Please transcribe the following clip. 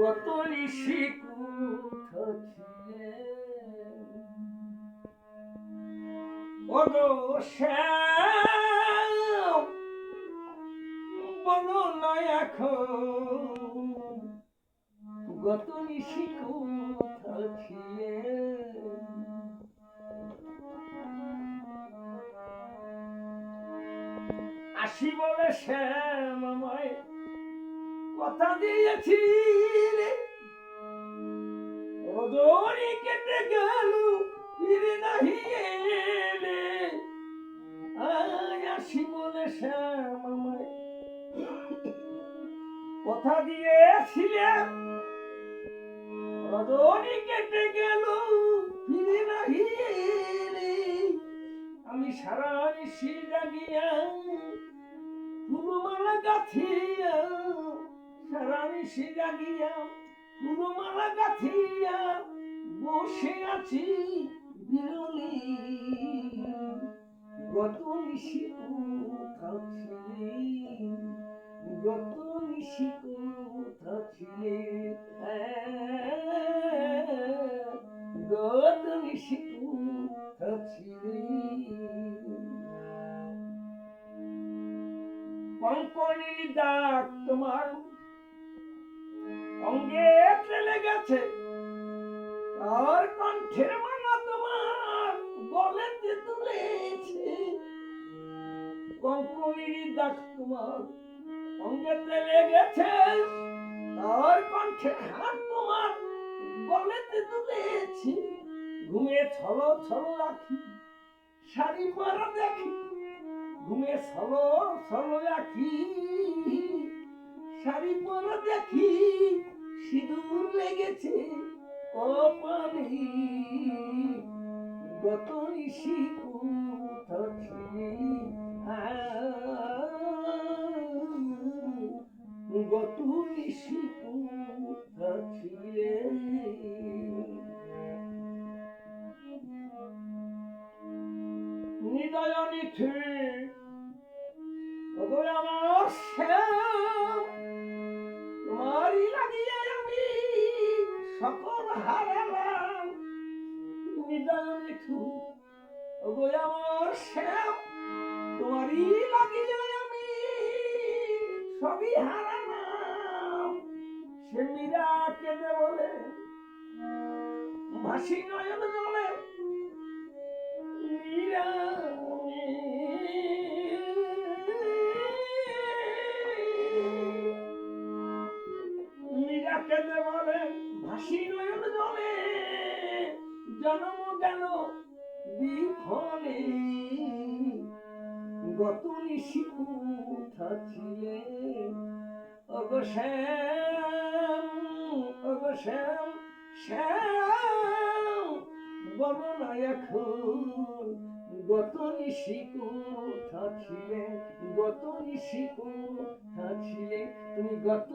গত ঋষি কোথা ছিলেন। ওগো শ্যাম, বলো না এখন গত ঋষি কোথা ছিলেন। আসি বলে শ্যাম আমায় কথা দিয়েছিলে। ওদরি কেটে গেল, ফিরে নাহি এলে। আসি বলে শ্যাম আমায়। কথা দিয়েছিলেন ওদরি কেটে গেল, ফিরে নাহি এলে। আমি সারা নিশি জাগিয়া ফুলমালা গাথিয়া সারা নিশি জাগিয়া ফুলমালা গাথিয়া বসে আছি বিরলি। গত নিশি কোথা ছিলে গত নিশি কোথা ছিলে গত নিশি কোথা ছিলে কঙ্কনি ডাক তোমার অঙ্গে চলে গেছে। আর কণ্ঠের মানা তোমার গলেতে তুলেছে। কঙ্কনির ডাক তোমার অঙ্গে চলে গেছে। আর কণ্ঠের হাত তোমার গলেতে তুলেছে। ঘুমে ছলো ছলো রাখি শাড়ি পরা দেখি। ঘুমে সলো সলো রাখি শাড়ি পরা দেখি। সিঁদুর লেগেছে কপালে। গত নিশি গত নিশি কোথা ছিলে নিঠে ওগো আমার নিঠু ওগো আমার শ্যাম, তোমারই আমি সবই সে মীরা কেঁদে বলে নয়ন জলে মীরা মীরা কেঁদে বলে ভাসি নয়ন জলে জন্ম গেল বিফলে। গত নিশি কোথা ছিলে? অগো শ্যাম বলো না এখন। গত নিশি কোথা ছিলে? গত নিশি কোথা তুমি গত